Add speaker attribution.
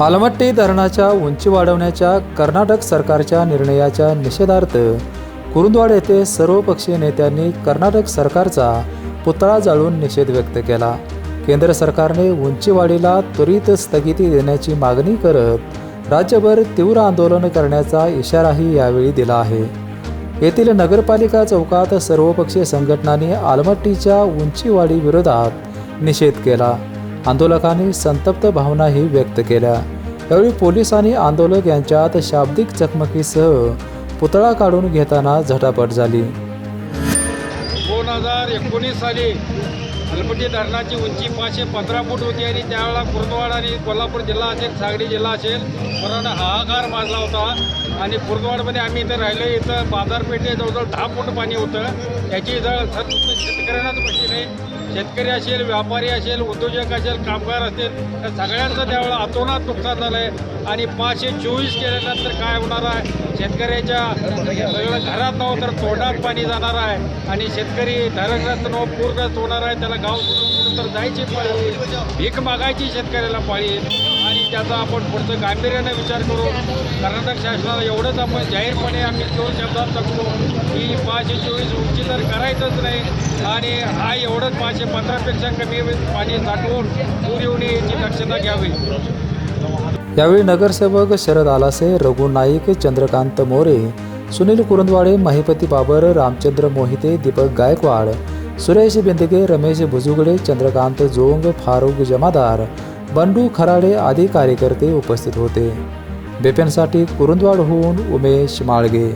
Speaker 1: आलमट्टी धरणाच्या उंची वाढवण्याच्या कर्नाटक सरकारच्या निर्णयाच्या निषेधार्थ कुरुंदवाड येथे सर्वपक्षीय नेत्यांनी कर्नाटक सरकारचा पुतळा जाळून निषेध व्यक्त केला. केंद्र सरकारने उंचीवाढीला त्वरित स्थगिती देण्याची मागणी करत राज्यभर तीव्र आंदोलन करण्याचा इशाराही यावेळी दिला आहे. येथील नगरपालिका चौकात सर्वपक्षीय संघटनांनी आलमट्टीच्या उंचीवाढीविरोधात निषेध केला. आंदोलकांनी संतप्त भावनाही व्यक्त केल्या. यावेळी पोलिसांनी आंदोलक यांच्यात शाब्दिक चकमकीसह पुतळा काढून घेताना झटापट झाली.
Speaker 2: दोन हजार एकोणीस साली अलपटी धरणाची उंची पाचशे पंधरा फूट होती आणि त्यावेळेला कुर्दवाड आणि कोल्हापूर जिल्हा असेल सांगली जिल्हा असेल पूर्ण हाहाकार माजला होता. आणि कुर्दवाडमध्ये आम्ही इथं राहिलो इथं बाजारपेठे जवळजवळ दहा फूट पाणी होतं. याची जळ सर शेतकऱ्यांनाच माहिती शेतकरी असेल व्यापारी असेल उद्योजक असेल कामगार असेल त्या सगळ्यांचं त्यावेळेला अतोनात नुकसान झालं आहे आणि पाचशे चोवीस केल्यानंतर काय होणार आहे? शेतकऱ्याच्या सगळं घरात नव्हतं तर तोंडात पाणी जाणार आहे. आणि शेतकरी धरणग्रस्त न पूरग्रस्त होणार आहे. त्याला गाव सोडून तर जायची पाळी भीक मागायची शेतकऱ्याला पाळी आणि त्याचा आपण पुढचं गांभीर्यानं विचार करू. कर्नाटक शासनाला एवढंच आपण जाहीरपणे आम्ही दोन शब्दात सांगतो की पाचशे चोवीस उंची तर करायचंच नाही. आणि हा एवढंच पाचशे पंधरापेक्षा कमी पाणी साठवून पूर येऊ नये याची दक्षता घ्यावी.
Speaker 1: यावेळी नगरसेवक शरद आलासे रघु नाईक चंद्रकांत मोरे सुनील कुरुंदवाडे महिपती बाबर रामचंद्र मोहिते दीपक गायकवाड सुरेश बिंदगे रमेश भुजुगडे चंद्रकांत जोंग फारुख जमादार बंडू खराडे आदी कार्यकर्ते उपस्थित होते. बेपेनसाठी कुरुंदवाडहून उमेश माळगे.